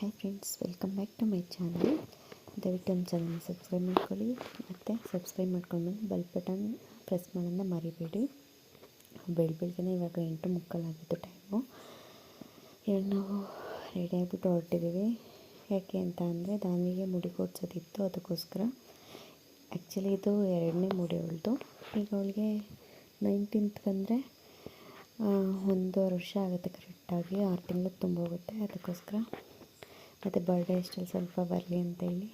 Hi friends welcome back to my channel ದಯವಿಟ್ಟು ನಮ್ಮ ಚಾನಲ್ನ ಸಬ್ಸ್ಕ್ರೈಬ್ ಮಾಡ್ಕೊಳ್ಳಿ. ಮತ್ತು ಸಬ್ಸ್ಕ್ರೈಬ್ ಮಾಡ್ಕೊಂಡು ಬೆಲ್ ಬಟನ್ ಪ್ರೆಸ್ ಮಾಡೋದನ್ನ ಮರಿಬೇಡಿ. ಬೆಳ ಇವಾಗ ಎಂಟು ಮುಕ್ಕಾಲಾಗಿತ್ತು ಟೈಮು ಇವಾಗ ನಾವು ರೆಡಿ ಆಗಿಬಿಟ್ಟು ಹೊರಟಿದ್ದೀವಿ. ಯಾಕೆ ಅಂತ ಅಂದರೆ ದಾನಿಗೆ ಮುಡಿ ಕೊಡ್ಸೋದಿತ್ತು ಅದಕ್ಕೋಸ್ಕರ. ಆ್ಯಕ್ಚುಲಿ ಇದು ಎರಡನೇ ಮುಡಿ ಅವಳದು. ಈಗ ಅವಳಿಗೆ ನೈನ್ಟೀನ್ತ್ ಬಂದರೆ ಒಂದು ವರ್ಷ ಆಗುತ್ತೆ ಕರೆಕ್ಟಾಗಿ ಆರು ತಿಂಗಳು ತುಂಬ ಹೋಗುತ್ತೆ ಅದಕ್ಕೋಸ್ಕರ ಮತ್ತು ಬರ್ಡೇ ಅಷ್ಟಲ್ಲಿ ಸ್ವಲ್ಪ ಬರಲಿ ಅಂತೇಳಿ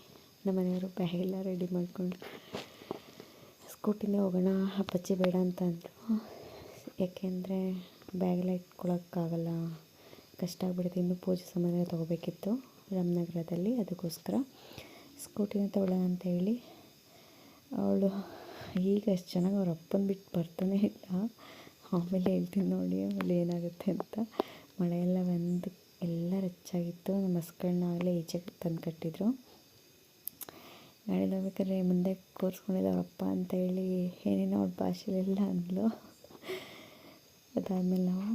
ನಮ್ಮ ಮನೆಯವರು ಎಲ್ಲ ರೆಡಿ ಮಾಡಿಕೊಂಡು ಸ್ಕೂಟಿನೇ ಹೋಗೋಣ ಅಪ್ಪಚ್ಚಿ ಬೇಡ ಅಂತ ಅಂದರು. ಯಾಕೆಂದರೆ ಬ್ಯಾಗೆಲ್ಲ ಇಟ್ಕೊಳಕ್ಕಾಗಲ್ಲ, ಕಷ್ಟ ಆಗ್ಬಿಡುತ್ತೆ, ಇನ್ನೂ ಪೂಜೆ ಸಾಮಾನು ತೊಗೋಬೇಕಿತ್ತು ರಾಮನಗರದಲ್ಲಿ, ಅದಕ್ಕೋಸ್ಕರ ಸ್ಕೂಟಿನ ತೊಗೊಳ್ಳೋಣ ಅಂತ ಹೇಳಿ ಅವಳು ಈಗ ಅಷ್ಟು ಚೆನ್ನಾಗಿ ಅವ್ರ ಅಪ್ಪನ ಬಿಟ್ಟು ಬರ್ತಾನೆ ಇಲ್ಲ. ಆಮೇಲೆ ಹೇಳ್ತೀನಿ ನೋಡಿ, ಆಮೇಲೆ ಏನಾಗುತ್ತೆ ಅಂತ. ಮಳೆಯೆಲ್ಲ ಎಲ್ಲ ರಚ್ಚಾಗಿತ್ತು ನಮ್ಮ ಹಸ್ಗಳನ್ನ ಆಗಲೇ ಈಚೆಗೆ ತಂದು ಕಟ್ಟಿದ್ರು. ಗಾಡೀಲಿ ಹೋಗ್ಬೇಕಾದ್ರೆ ಮುಂದೆ ಕೂರಿಸ್ಕೊಂಡಿದ್ದ ಅಪ್ಪ ಅಂತ ಹೇಳಿ ಏನೇನೋ ಅವ್ರ ಭಾಷೆಲೆಲ್ಲ ಅಂದ್ಲು. ಅದಾದಮೇಲೆ ನಾವು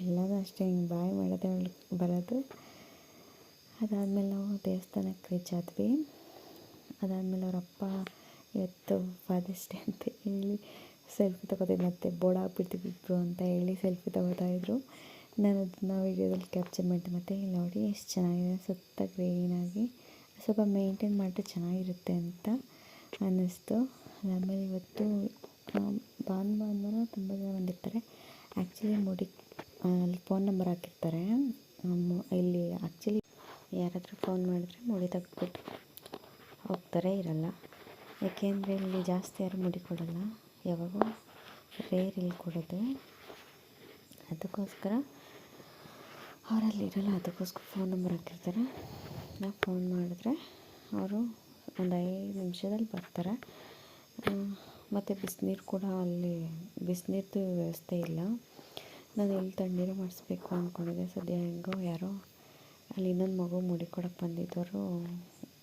ಎಲ್ಲದೂ ಅಷ್ಟೇ, ಹಿಂಗೆ ಬಾಯ್ ಮಾಡೋದೇ ಬರೋದು. ಅದಾದಮೇಲೆ ನಾವು ದೇವಸ್ಥಾನಕ್ಕೆ ರೀಚ್ ಆದ್ವಿ ಅದಾದಮೇಲೆ ಅವರಪ್ಪ ಇವತ್ತು ಫಾದರ್ಸ್ ಅಂತ ಹೇಳಿ ಸೆಲ್ಫಿ ತಗೋತಿದ್ದು ಮತ್ತೆ ಬೋರ್ಡ್ ಹಾಕ್ಬಿಡ್ತೀವಿ ಇಬ್ಬರು ಅಂತ ಹೇಳಿ ಸೆಲ್ಫಿ ತಗೋತಾಯಿದ್ರು ನಾನು ಅದನ್ನು ವೀಡಿಯೋದಲ್ಲಿ ಕ್ಯಾಪ್ಚರ್ ಮಾಡಿದೆ ಮತ್ತು ನೋಡಿ ಎಷ್ಟು ಚೆನ್ನಾಗಿದೆ. ಸುತ್ತ ಗ್ರೀನಾಗಿ ಸ್ವಲ್ಪ ಮೇಂಟೈನ್ ಮಾಡಿದ್ರೆ ಚೆನ್ನಾಗಿರುತ್ತೆ ಅಂತ ಅನ್ನಿಸ್ತು. ಆಮೇಲೆ ಇವತ್ತು ಭಾನುವಾರ ಭಾನುವಾರ ತುಂಬ ಜನ ಬಂದಿರ್ತಾರೆ. ಆ್ಯಕ್ಚುಲಿ ಮುಡಿ ಅಲ್ಲಿ ಫೋನ್ ನಂಬರ್ ಹಾಕಿರ್ತಾರೆ. ಇಲ್ಲಿ ಆ್ಯಕ್ಚುಲಿ ಯಾರಾದರೂ ಫೋನ್ ಮಾಡಿದ್ರೆ ಮುಡಿ ತೆಗೆದ್ಬಿಟ್ಟು ಹೋಗ್ತಾರೆ, ಇರಲ್ಲ. ಯಾಕೆಂದರೆ ಇಲ್ಲಿ ಜಾಸ್ತಿ ಯಾರು ಮುಡಿ ಕೊಡೋಲ್ಲ. ಯಾವಾಗೂ ರೇರ್ ಇಲ್ಲಿ ಕೊಡೋದು. ಅದಕ್ಕೋಸ್ಕರ ಅವರಲ್ಲಿ ಇರಲ್ಲ, ಅದಕ್ಕೋಸ್ಕರ ಫೋನ್ ನಂಬರ್ ಹಾಕಿರ್ತಾರೆ. ನಾವು ಫೋನ್ ಮಾಡಿದ್ರೆ ಅವರು ಒಂದು ಐದು ನಿಮಿಷದಲ್ಲಿ ಬರ್ತಾರೆ. ಮತ್ತು ಬಿಸಿನೀರು ಕೂಡ ಅಲ್ಲಿ ಬಿಸಿನೀರ್ದು ವ್ಯವಸ್ಥೆ ಇಲ್ಲ. ನಾನು ಎಲ್ಲಿ ತಣ್ಣೀರು ಮಾಡಿಸ್ಬೇಕು ಅಂದ್ಕೊಂಡಿದ್ದೆ ಸದ್ಯ ಹೆಂಗೋ ಯಾರೋ ಅಲ್ಲಿ ಇನ್ನೊಂದು ಮಗು ಮುಡಿ ಕೊಡಕ್ಕೆ ಬಂದಿದ್ದವರು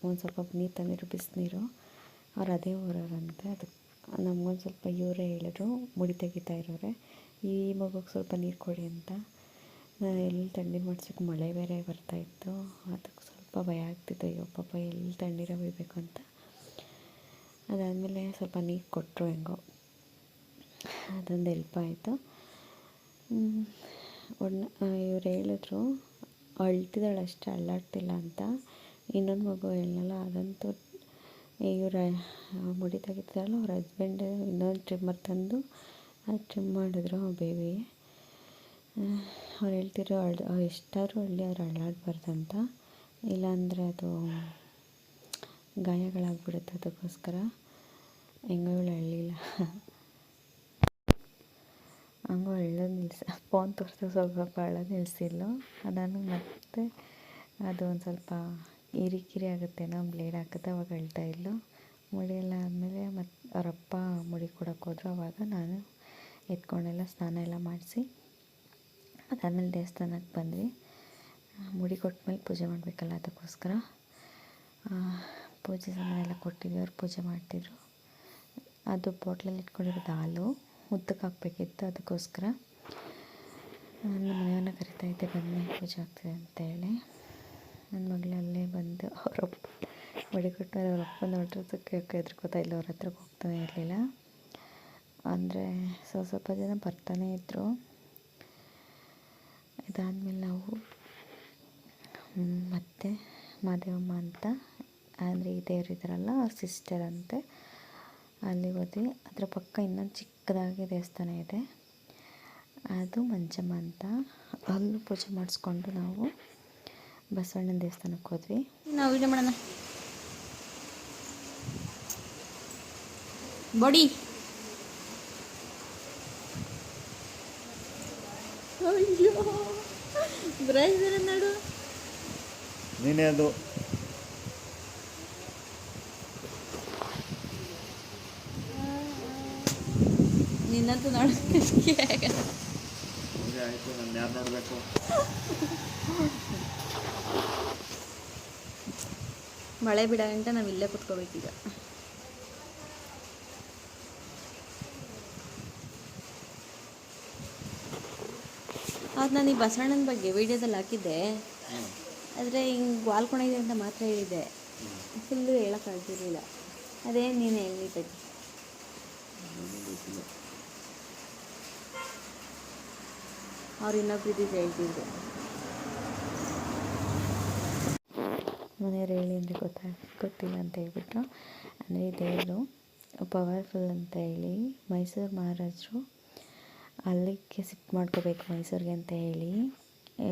ಒಂದು ಸ್ವಲ್ಪ ನೀರು ತಂದಿರು ಬಿಸಿನೀರು, ಅವ್ರು ಅದೇ ಊರವರಂತೆ. ಅದಕ್ಕೆ ನಮ್ಗೊಂದು ಸ್ವಲ್ಪ ಇವರೇ ಹೇಳಿದ್ರು, ಮುಡಿ ತೆಗಿತಾ ಇರೋರೆ. ಈ ಮಗುಗೆ ಸ್ವಲ್ಪ ನೀರು ಕೊಡಿ ಅಂತ. ಎಲ್ಲಿ ತಣ್ಣೀರು ಮಾಡ್ಸೋಕ್ಕೆ ಮಳೆ ಬೇರೆ ಬರ್ತಾಯಿತ್ತು ಅದಕ್ಕೆ ಸ್ವಲ್ಪ ಭಯ ಆಗ್ತಿತ್ತು. ಅಯ್ಯೋ ಪಾಪ ಎಲ್ಲಿ ತಣ್ಣೀರ ಒಯ್ಬೇಕು ಅಂತ. ಅದಾದಮೇಲೆ ಸ್ವಲ್ಪ ನೀರು ಕೊಟ್ಟರು ಹೆಂಗೋ. ಅದೊಂದು ಹೆಲ್ಪ್ ಆಯಿತು. ಒಣ ಇವ್ರು ಹೇಳಿದ್ರು, ಅಳ್ತಿದ್ದಾಳೆ ಅಷ್ಟೇ, ಅಳ್ಳಾಡ್ತಿಲ್ಲ ಅಂತ. ಇನ್ನೊಂದು ಮಗು ಹೇಳಲ್ಲ ಅದಂತೂ, ಇವರ ಮುಡಿ ತೆಗಿತಾರಲ್ಲ ಅವ್ರ ಹಸ್ಬೆಂಡ್ ಇನ್ನೊಂದು ಟ್ರಿಮ್ಮರ್ ತಂದು ಅದು ಟ್ರಿಮ್ ಮಾಡಿದ್ರು ಬೇಬಿಗೆ ಅವ್ರು ಹೇಳ್ತಿರೋ ಅಳ್ ಎಷ್ಟಾದ್ರೂ ಅಳ್ಳಿ ಅವ್ರು ಅಳ್ಳಾಡಬಾರ್ದಂತ ಇಲ್ಲಾಂದರೆ ಅದು ಗಾಯಗಳಾಗ್ಬಿಡುತ್ತೆ ಅದಕ್ಕೋಸ್ಕರ. ಹೆಂಗೋ ಇವಳು ಅಳ್ಳಿಲ್ಲ. ಹಂಗೋ ಅಳ್ಳೋದು ನಿಲ್ಸ ಫೋನ್ ತೋರಿಸ್ದಾಗ ಸ್ವಲ್ಪ ಅಳೋದು ನಿಲ್ಲಿಸಿಲ್ಲ ಅದನ್ನು ಮತ್ತೆ ಅದು ಒಂದು ಸ್ವಲ್ಪ ಆಗುತ್ತೆ ಆಗುತ್ತೇನೋ ಬ್ಲೇಡ್ ಹಾಕುತ್ತೆ, ಅವಾಗ ಅಳ್ತಾ ಇಲ್ಲೋ ಮುಡಿ ಎಲ್ಲ ಆದಮೇಲೆ ಮತ್ತು ಅವರಪ್ಪ ಮುಡಿ ಕೊಡೋಕೆ ಹೋದ್ರು, ಅವಾಗ ನಾನು ಎತ್ಕೊಂಡೆಲ್ಲ ಸ್ನಾನ ಎಲ್ಲ ಮಾಡಿಸಿ ಅದಾದಮೇಲೆ ದೇವಸ್ಥಾನಕ್ಕೆ ಬಂದ್ವಿ. ಮುಡಿ ಕೊಟ್ಮೇಲೆ ಪೂಜೆ ಮಾಡಬೇಕಲ್ಲ ಅದಕ್ಕೋಸ್ಕರ. ಪೂಜೆ ಸಾಮಾನೆಲ್ಲ ಕೊಟ್ಟಿದ್ವಿ, ಅವ್ರು ಪೂಜೆ ಮಾಡ್ತಿದ್ರು. ಅದು ಬಾಟ್ಲಲ್ಲಿ ಇಟ್ಕೊಂಡಿರೋದು ಹಾಲು, ಉದ್ದಕ್ಕೆ ಹಾಕ್ಬೇಕಿತ್ತು ಅದಕ್ಕೋಸ್ಕರ. ನನ್ನ ಮನೆಯವ್ರನ್ನ ಕರಿತಾ ಇದ್ದೆ, ಬನ್ನಿ, ಪೂಜೆ ಆಗ್ತಿದೆ ಅಂತೇಳಿ. ನನ್ನ ಮಗಳು ಅಲ್ಲೇ ಬಂದು ಅವರಪ್ಪ ಮುಡಿ ಕೊಟ್ಟಮೇಲೆ ಅವ್ರ ಅಪ್ಪ ನೋಡಿರೋದಕ್ಕೆ ಹೆದ್ರಕೋತಾ ಇಲ್ಲ ಅವ್ರ ಹತ್ರಕ್ಕೆ ಹೋಗ್ತಾನೆ ಇರಲಿಲ್ಲ. ಅಂದರೆ ಸ್ವಲ್ಪ ಸ್ವಲ್ಪ ಜನ ಬರ್ತಾನೆ ಇದ್ದರು ಇದಾದಮೇಲೆ ನಾವು ಮತ್ತೆ ಮಾದೇವಮ್ಮ ಅಂತ, ಅಂದರೆ ಈ ದೇವ್ರು ಇದ್ದಾರಲ್ಲ ಅವ್ರ ಸಿಸ್ಟರ್ ಅಂತೆ. ಅಲ್ಲಿಗೆ ಹೋದ್ವಿ. ಅದರ ಪಕ್ಕ ಇನ್ನೊಂದು ಚಿಕ್ಕದಾಗಿ ದೇವಸ್ಥಾನ ಇದೆ. ಅದು ಮಂಚಮ್ಮ ಅಂತ. ಅಲ್ಲೂ ಪೂಜೆ ಮಾಡಿಸ್ಕೊಂಡು ನಾವು ಬಸವಣ್ಣನ ದೇವಸ್ಥಾನಕ್ಕೆ ಹೋದ್ವಿ. ನಾವು ವಿಡಿಯೋ ಮಾಡೋಣ. ಬಡಿ. ಅಯ್ಯೋ. ಬ್ರೈಸರ್ ನೋಡು ನೀನೇ ಅದು. ನಿನ್ನಂತೂ ನೋಡೋಕ್ಕೆ ಆಗಲ್ಲ ಹಂಗೆ? ಆಯಿತು ನಾನು ಯಾರು ನೋಡಬೇಕು? ಮಳೆ ಬಿಡ ಗಂಟ ನಾವು ಇಲ್ಲೇ ಕುತ್ಕೋಬೇಕೀಗ ಅವತ್ತು ನಾನು ಈ ಬಸವಣ್ಣನ ಬಗ್ಗೆ ವಿಡಿಯೋದಲ್ಲಿ ಹಾಕಿದ್ದೆ. ಆದರೆ ಹಿಂಗೆ ವಾಲ್ಕೊಂಡಿದೆ ಅಂತ ಮಾತ್ರ ಹೇಳಿದ್ದೆ. ಫುಲ್ಲು ಹೇಳೋಕ್ಕಾಗ್ತಿರ್ಲಿಲ್ಲ ಅದೇ ನೀನು ಹೇಳಿದ್ದೆ ಅವ್ರು ಇನ್ನೊಬ್ರು ಇದ್ದಿದ್ದು ಹೇಳ್ತಿದ್ರು. ಮನೆಯವ್ರು ಹೇಳಿ ಅಂದರೆ ಗೊತ್ತಾ, ಗೊತ್ತಿಲ್ಲ ಅಂತ ಹೇಳ್ಬಿಟ್ಟು ಅಂದರೆ ದೇವರು ಪವರ್ಫುಲ್ ಅಂತ ಹೇಳಿ ಮೈಸೂರು ಮಹಾರಾಜರು ಅಲ್ಲಿಗೆ ಸಿಫ್ಟ್ ಮಾಡ್ಕೋಬೇಕು ಮೈಸೂರಿಗೆ ಅಂತ ಹೇಳಿ.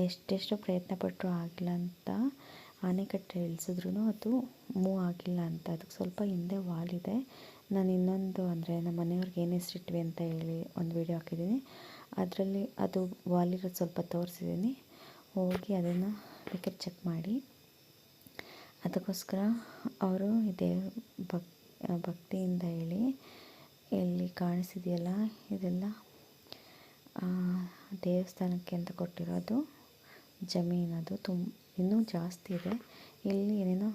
ಎಷ್ಟೆಷ್ಟು ಪ್ರಯತ್ನ ಪಟ್ಟರು ಆಗಿಲ್ಲ ಅಂತ ಆಣೆಕಟ್ಟೆ ಇಳಿಸಿದ್ರು ಅದು ಮೂವ್ ಆಗಿಲ್ಲ ಅಂತ. ಅದಕ್ಕೆ ಸ್ವಲ್ಪ ಹಿಂದೆ ವಾಲ್ ಇದೆ. ನಾನು ಇನ್ನೊಂದು ಅಂದರೆ ನಮ್ಮ ಮನೆಯವ್ರಿಗೆ ಏನು ಹೆಸರಿಟ್ವಿ ಅಂತ ಹೇಳಿ ಒಂದು ವೀಡಿಯೋ ಹಾಕಿದ್ದೀನಿ. ಅದರಲ್ಲಿ ಅದು ವಾಲ್ ಇರೋದು ಸ್ವಲ್ಪ ತೋರಿಸಿದ್ದೀನಿ. ಹೋಗಿ ಅದನ್ನು ಬೇಕಾದ್ರೆ ಚೆಕ್ ಮಾಡಿ. ಅದಕ್ಕೋಸ್ಕರ ಅವರು ಇದೇ ಭಕ್ ಭಕ್ತಿಯಿಂದ ಹೇಳಿ ಇಲ್ಲಿ ಕಾಣಿಸಿದೆಯಲ್ಲ ಇದೆಲ್ಲ ದೇವಸ್ಥಾನಕ್ಕೆ ಅಂತ ಕೊಟ್ಟಿರೋದು, ಜಮೀನದು ತುಂಬ ಇನ್ನೂ ಜಾಸ್ತಿ ಇದೆ. ಇಲ್ಲಿ ಏನೇನೋ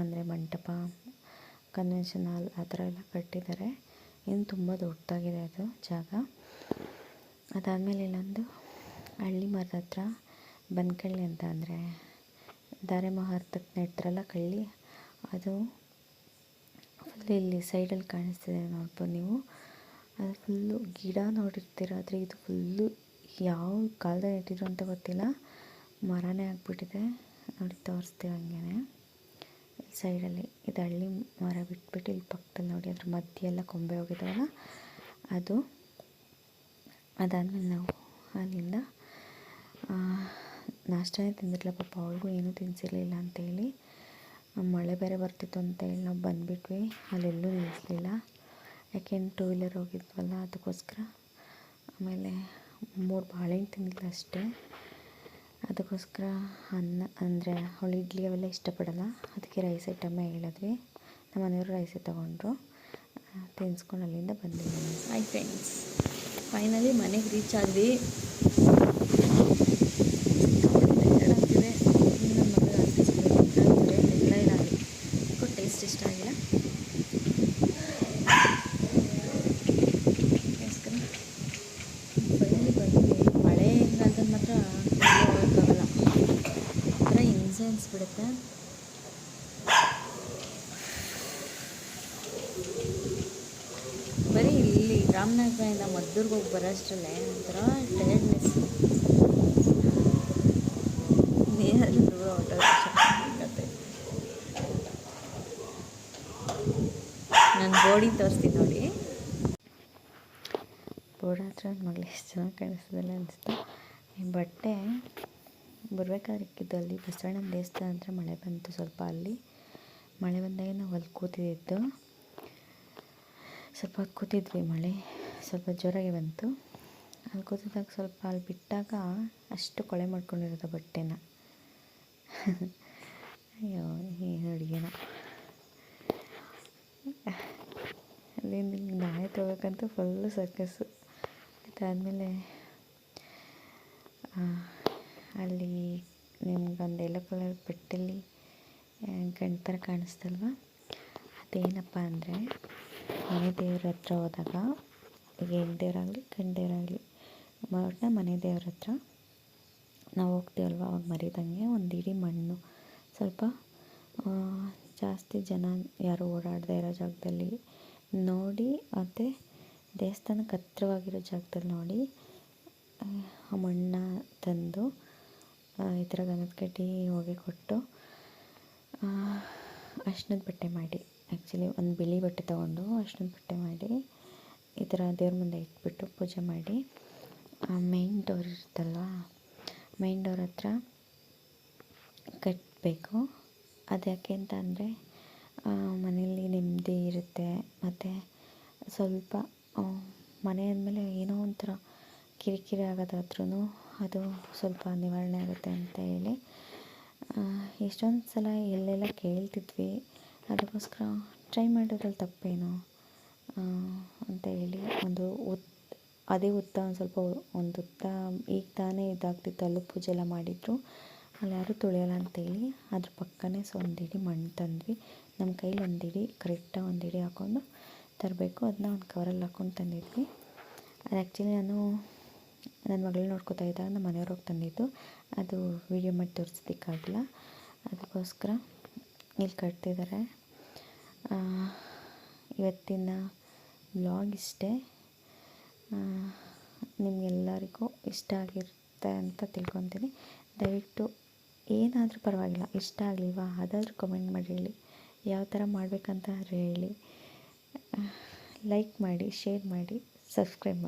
ಅಂದರೆ ಮಂಟಪ ಕನ್ವೆನ್ಷನ್ ಹಾಲ್ ಆ ಥರ ಎಲ್ಲ ಕಟ್ಟಿದ್ದಾರೆ. ಇನ್ನು ತುಂಬ ದೊಡ್ಡದಾಗಿದೆ ಅದು ಜಾಗ. ಅದಾದಮೇಲೆ ಇಲ್ಲೊಂದು ಹಳ್ಳಿ ಮರದ ಹತ್ರ ಬನ್ಕಳ್ಳಿ ಅಂತ ಅಂದರೆ ದಾರೆ ಮಹಾರ್ಥಕ್ಕೆ ನೆಟ್ರಲ್ಲ ಕಳ್ಳಿ. ಅದು ಫುಲ್ ಇಲ್ಲಿ ಸೈಡಲ್ಲಿ ಕಾಣಿಸ್ತಿದೆ ನೋಡ್ಬೋದು ನೀವು. ಅದು ಫುಲ್ಲು ಗಿಡ ನೋಡಿರ್ತೀರ ಆದರೆ ಇದು ಫುಲ್ಲು ಯಾವ ಕಾಲದಲ್ಲಿ ನೆಟ್ಟಿದ್ರು ಅಂತ ಗೊತ್ತಿಲ್ಲ. ಮರನೇ ಆಗಿಬಿಟ್ಟಿದೆ. ನೋಡಿ, ತೋರಿಸ್ತೀವಿ ಹಂಗೇನೆ. ಸೈಡಲ್ಲಿ ಇದು ಹಳ್ಳಿ ಮರ ಬಿಟ್ಬಿಟ್ಟು ಇಲ್ಲಿ ಪಕ್ಕದಲ್ಲಿ ನೋಡಿ, ಅದ್ರ ಮಧ್ಯೆ ಎಲ್ಲ ಕೊಂಬೆ ಹೋಗಿದಾವಲ್ಲ, ಅದು. ಅದಾದಮೇಲೆ ನಾವು ಅಲ್ಲಿಂದ ನಾಷ್ಟನೇ ತಿಂದಿರಲಿಲ್ಲ ಪಾಪ, ಅವಳಿಗೂ ಏನೂ ಅಂತ ಅಂತೇಳಿ. ಮಳೆ ಬೇರೆ ಬರ್ತಿತ್ತು ಅಂತ ಹೇಳಿ ನಾವು ಬಂದುಬಿಟ್ವಿ. ಅಲ್ಲೆಲ್ಲೂ ನಿಲ್ಲಿಸಲಿಲ್ಲ. ಯಾಕೆಂದ್ರೆ ಟೂ ವೀಲರ್ ಹೋಗಿದ್ವಲ್ಲ ಅದಕ್ಕೋಸ್ಕರ? ಆಮೇಲೆ ಮೂರು ಬಾಳೆಹಣ್ಣು ತಿಂದಿಲ್ಲ ಅಷ್ಟೇ. ಅದಕ್ಕೋಸ್ಕರ ಅನ್ನ ಅಂದರೆ ಅವಳು ಇಡ್ಲಿ ಅವೆಲ್ಲ ಇಷ್ಟಪಡಲ್ಲ. ಅದಕ್ಕೆ ರೈಸ್ ಐಟಮ್ಮೇ ಹೇಳಿದ್ವಿ. ನಮ್ಮ ಮನೆಯವರು ರೈಸೇ ತೊಗೊಂಡ್ರು. ತಿನ್ಸ್ಕೊಂಡು ಅಲ್ಲಿಂದ ಬಂದ್ವಿ ಹಾಯ್ ಫ್ರೆಂಡ್ಸ್ ಫೈನಲಿ ಮನೆಗೆ ರೀಚ್ ಆದ್ವಿ ಆಗ್ತಿದೆ ನಮ್ಮ ಮಗಳು ಆಗ್ತಿದೆ ಇಲ್ಲ ಆಗಲಿ ಟೇಸ್ಟ್ ಇಷ್ಟ ಆಗಿಲ್ಲ ಅದಕ್ಕೋಸ್ಕರ ಫೈನಲಿ ಬಂದ್ವಿ ಮಳೆ ಕಾಲದಲ್ಲಿ ಮಾತ್ರ ಎಲ್ಲೂ ಹೋಗೋಕ್ಕಾಗಲ್ಲ ಒಂಥರ ಹಿಂಸೆ ಅನಿಸ್ಬಿಡುತ್ತೆ. ಬರೀ ಇಲ್ಲಿ ರಾಮನಗರದಿಂದ ಮದ್ದೂರ್ಗೆ ಹೋಗಿ ಬರೋಷ್ಟರಲ್ಲೇ ಒಂಥರ ಟಯರ್ಡ್ನೆಸ್ ನಾನು ಬೋಡಿ ತೋರಿಸ್ತೀನಿ ನೋಡಿ. ಬೋರ್ಡ್ ಹತ್ರ ಮಗಳು ಎಷ್ಟು ಚೆನ್ನಾಗಿ ಕಾಣಿಸ್ತದಲ್ಲ ಅನಿಸ್ತು ಈ ಬಟ್ಟೆ ಅಲ್ಲಿ ಬಸವಣ್ಣನ ದೇವಸ್ಥಾನ ಅಂದರೆ ಮಳೆ ಬಂತು ಸ್ವಲ್ಪ ಅಲ್ಲಿ. ಮಳೆ ಬಂದಾಗ ನಾವು ಅಲ್ಲಿ ಕೂತಿದ್ದು. ಸ್ವಲ್ಪ ಹೊತ್ತು ಕೂತಿದ್ವಿ ಮಳೆ. ಸ್ವಲ್ಪ ಜೋರಾಗಿ ಬಂತು. ಅಲ್ಲಿ ಕೂತಿದ್ದಾಗ ಸ್ವಲ್ಪ ಅಲ್ಲಿ ಬಿಟ್ಟಾಗ ಅಷ್ಟು ಕೊಳೆ ಮಾಡ್ಕೊಂಡಿರೋದು ಬಟ್ಟೆನ. ಅಯ್ಯೋ, ಈ ಅಡುಗೆನ. ಅಲ್ಲಿಂದ ನಾಳೆ ತೊಗೋಬೇಕಂತೂ ಫುಲ್ಲು ಸರ್ಕಸ್ಸು ಅದಾದಮೇಲೆ ಅಲ್ಲಿ ನಿಮ್ಗೊಂದು ಎಲ್ಲೋ ಕಲರ್ ಪೆಟ್ಟಲ್ಲಿ ಗಂಡು ಥರ ಕಾಣಿಸ್ತಲ್ವ? ಅದೇನಪ್ಪ ಅಂದರೆ ಮನೆ ದೇವ್ರ ಹತ್ರ ಹೋದಾಗ ಹೆಣ್ಣು ದೇವರಾಗಲಿ ಗಂಡು ದೇವರಾಗಲಿ ಮನೆ ದೇವ್ರ ಹತ್ರ ನಾವು ಹೋಗ್ತೀವಲ್ವ? ಅವಾಗ ಮರಿದಂಗೆ ಒಂದು ಇಡೀ ಮಣ್ಣು. ಸ್ವಲ್ಪ ಜಾಸ್ತಿ ಜನ ಯಾರು ಓಡಾಡದೇ ಇರೋ ಜಾಗದಲ್ಲಿ ನೋಡಿ ಮತ್ತು ದೇವಸ್ಥಾನಕ್ಕೆ ಹತ್ರವಾಗಿರೋ ಜಾಗದಲ್ಲಿ ನೋಡಿ ಆ, ಮಣ್ಣನ್ನು ಮಣ್ಣ ತಂದು ಈ ಥರ ಗಂಧದ ಕಡ್ಡಿ ಹೊಗೆ ಕೊಟ್ಟು ಅರ್ಶಿನದ ಬಟ್ಟೆ ಮಾಡಿ. ಆ್ಯಕ್ಚುಲಿ ಒಂದು ಬಿಳಿ ಬಟ್ಟೆ ತೊಗೊಂಡು ಅರ್ಶಿನದ ಬಟ್ಟೆ ಮಾಡಿ, ಈ ಥರ ದೇವ್ರ ಮುಂದೆ ಇಟ್ಬಿಟ್ಟು ಪೂಜೆ ಮಾಡಿ. ಮೈನ್ ಡೋರ್ ಇರುತ್ತಲ್ವ? ಮೈನ್ ಡೋರ್ ಹತ್ರ ಕಟ್ಟಬೇಕು ಅದು ಯಾಕೆ ಅಂತ ಅಂದರೆ ಮನೆಯಲ್ಲಿ ನೆಮ್ಮದಿ ಇರುತ್ತೆ. ಮತ್ತು ಸ್ವಲ್ಪ ಮನೆ ಅಂದಮೇಲೆ ಏನೋ ಒಂಥರ ಕಿರಿಕಿರಿ ಆಗೋದಾದ್ರೂ ಅದು ಸ್ವಲ್ಪ ನಿವಾರಣೆ ಆಗುತ್ತೆ ಅಂತ ಹೇಳಿ. ಎಷ್ಟೊಂದು ಸಲ ಎಲ್ಲೆಲ್ಲ ಕೇಳ್ತಿದ್ವಿ. ಅದಕ್ಕೋಸ್ಕರ ಟ್ರೈ ಮಾಡೋದ್ರಲ್ಲಿ ತಪ್ಪೇನು ಅಂತ ಹೇಳಿ ಒಂದು ಉತ್, ಅದೇ ಉತ್ತ, ಒಂದು ಸ್ವಲ್ಪ ಒಂದು ಉತ್ತ ಈಗ ತಾನೇ ಇದಾಗ್ತಿತ್ತು. ಅಲ್ಲೂ ಪೂಜೆ ಎಲ್ಲ ಮಾಡಿದ್ರು. ಅಲ್ಲಿ ಯಾರೂ ತೊಳೆಯಲ್ಲ ಅಂತೇಳಿ ಅದ್ರ ಪಕ್ಕನೇ ಸೊ ಒಂದಿಡಿ ಮಣ್ಣು ತಂದ್ವಿ. ನಮ್ಮ ಕೈಲಿ ಒಂದಿಡಿ ಕರೆಕ್ಟಾಗಿ ಒಂದಿಡಿ ಹಾಕ್ಕೊಂಡು ತರಬೇಕು. ಅದನ್ನ ಒಂದು ಕವರಲ್ಲಿ ಹಾಕ್ಕೊಂಡು ತಂದಿದ್ವಿ. ಅದು ಆ್ಯಕ್ಚುಲಿ ನಾನು ನನ್ನ ಮಗಳು ನೋಡ್ಕೋತಾ ಇದ್ದಾಗ ನಮ್ಮ ಮನೆಯವ್ರು ತಂದಿದ್ದು. ಅದು ವೀಡಿಯೋ ಮಾಡಿ ತೋರಿಸೋದಕ್ಕಾಗಲ್ಲ. ಅದಕ್ಕೋಸ್ಕರ ಇಲ್ಲಿ ಕಟ್ತಿದ್ದಾರೆ. ಇವತ್ತಿನ ಬ್ಲಾಗ್ ಇಷ್ಟೇ. ನಿಮಗೆಲ್ಲರಿಗೂ ಇಷ್ಟ ಆಗಿರುತ್ತೆ ಅಂತ ತಿಳ್ಕೊತೀನಿ. ದಯವಿಟ್ಟು ಏನಾದರೂ ಪರವಾಗಿಲ್ಲ, ಇಷ್ಟ ಆಗಲಿಲ್ವಾ? ಅದಾದರೂ ಕಮೆಂಟ್ ಮಾಡಿ ಹೇಳಿ. ಯಾವ ಥರ ಮಾಡಬೇಕಂತ ಹೇಳಿ. ಲೈಕ್ ಮಾಡಿ ಶೇರ್ ಮಾಡಿ ಸಬ್ಸ್ಕ್ರೈಬ್ ಮಾಡಿ